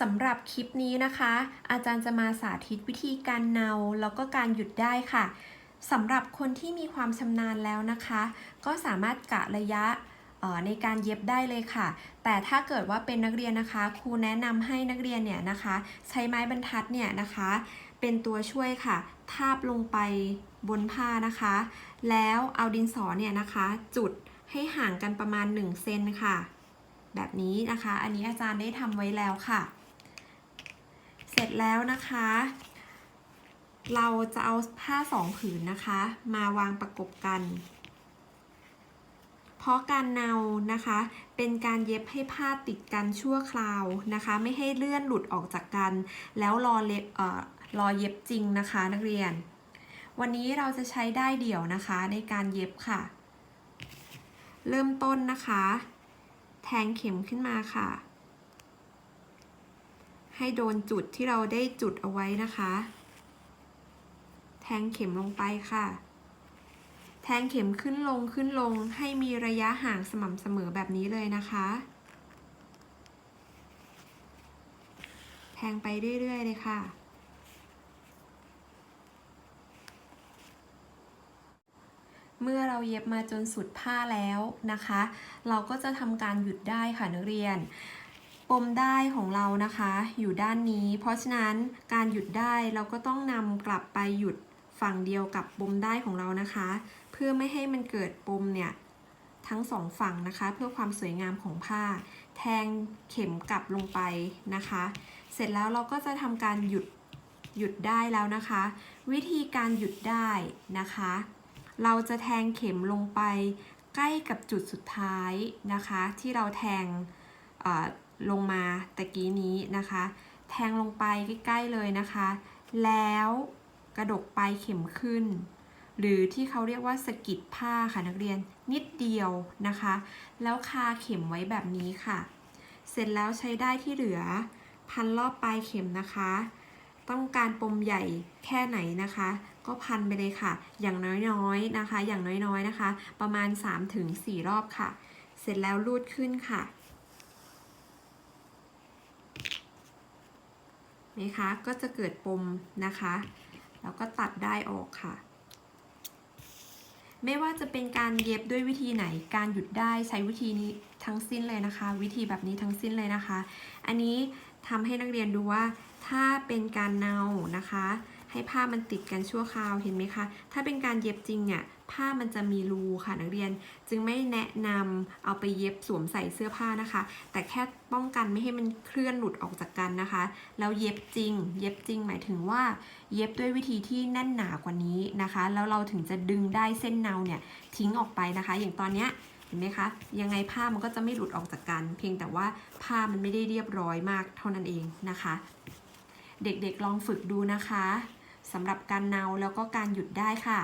สำหรับคลิปนี้นะคะ อาจารย์จะมาสาธิตวิธีการเนาแล้วก็การหยุดได้ค่ะสำหรับคนที่มีความชำนาญแล้วนะคะ ก็สามารถกะระยะในการเย็บได้เลยค่ะ แต่ถ้าเกิดว่าเป็นนักเรียนนะคะครูแนะนำให้นักเรียนเนี่ยนะคะ ใช้ไม้บรรทัดเนี่ยนะคะ เป็นตัวช่วยค่ะ ทาบลงไปบนผ้านะคะ แล้วเอาดินสอเนี่ยนะคะ จุดให้ห่างกันประมาณ1เซนค่ะ แบบนี้นะคะ อันนี้อาจารย์ได้ทำไว้แล้วค่ะ ร็จแล้วนะคะ เราจะเอาผ้าสองผืนนะคะ มาวางประกบกัน เพราะการเนานะคะ เป็นการเย็บให้ผ้าติดกันชั่วคราวนะคะ ไม่ให้เลื่อนหลุดออกจากกัน แล้วรอเล็บเอ่อรอเย็บจริงนะคะ นักเรียน วันนี้เราจะใช้ได้เดี่ยวนะคะ ในการเย็บค่ะ เริ่มต้นนะคะ แทงเข็มขึ้นมาค่ะ ให้โดนจุดที่เราได้จุดเอาไว้นะคะ แทงเข็มลงไปค่ะ แทงเข็มขึ้นลงขึ้นลงให้มีระยะห่างสม่ำเสมอแบบนี้เลยนะคะ แทงไปเรื่อยๆเลยค่ะเมื่อเราเย็บมาจนสุดผ้าแล้วนะคะ เราก็จะทำการหยุดได้ค่ะนักเรียน มได้ของเรานะคะ อยู่ด้านนี้ เพราะฉะนั้นการหยุดได้เราก็ต้องนำกลับไปหยุดฝั่งเดียวกับปมได้ของเรานะคะ เพื่อไม่ให้มันเกิดปมเนี่ยทั้งสองฝั่งนะคะ เพื่อความสวยงามของผ้า แทงเข็มกลับลงไปนะคะ เสร็จแล้วเราก็จะทำการหยุดหยุดได้แล้วนะคะ วิธีการหยุดได้นะคะ เราจะแทงเข็มลงไปใกล้กับจุดสุดท้ายนะคะ ที่เราแทงอ่อ ลงมาตะกี้นี้นะคะ แทงลงไปใกล้ๆเลยนะคะ แล้วกระดกปลายเข็มขึ้น หรือที่เขาเรียกว่าสกิดผ้าค่ะนักเรียนนิดเดียวนะคะ แล้วคาเข็มไว้แบบนี้ค่ะ เสร็จแล้วใช้ได้ที่เหลือ พันรอบปลายเข็มนะคะ ต้องการปมใหญ่แค่ไหนนะคะ ก็พันไปเลยค่ะ อย่างน้อยๆนะคะ อย่างน้อยๆนะคะ ประมาณ 3-4 รอบค่ะ เสร็จแล้วรูดขึ้นค่ะ นะคะก็จะเกิดปมนะคะ แล้วก็ตัดได้ออกค่ะ ไม่ว่าจะเป็นการเย็บด้วยวิธีไหน การหยุดได้ใช้วิธีนี้ทั้งสิ้นเลยนะคะ วิธีแบบนี้ทั้งสิ้นเลยนะคะ อันนี้ทำให้นักเรียนดูว่าถ้าเป็นการเนานะคะ ให้ผ้ามันติดกันชั่วคราวเห็นไหมคะ ถ้าเป็นการเย็บจริงเนี่ย ผ้ามันจะมีรูค่ะนักเรียน จึงไม่แนะนำเอาไปเย็บสวมใส่เสื้อผ้านะคะ แต่แค่ป้องกันไม่ให้มันเคลื่อนหลุดออกจากกันนะคะ แล้วเย็บจริง เย็บจริงหมายถึงว่า เย็บด้วยวิธีที่แน่นหนากว่านี้นะคะ แล้วเราถึงจะดึงได้เส้นเนาเนี่ยทิ้งออกไปนะคะ อย่างตอนเนี้ยเห็นไหมคะยังไงผ้ามันก็จะไม่หลุดออกจากกัน เพียงแต่ว่าผ้ามันไม่ได้เรียบร้อยมากเท่านั้นเองนะคะ เด็กๆลองฝึกดูนะคะสำหรับการเนาแล้วก็การหยุดได้ค่ะ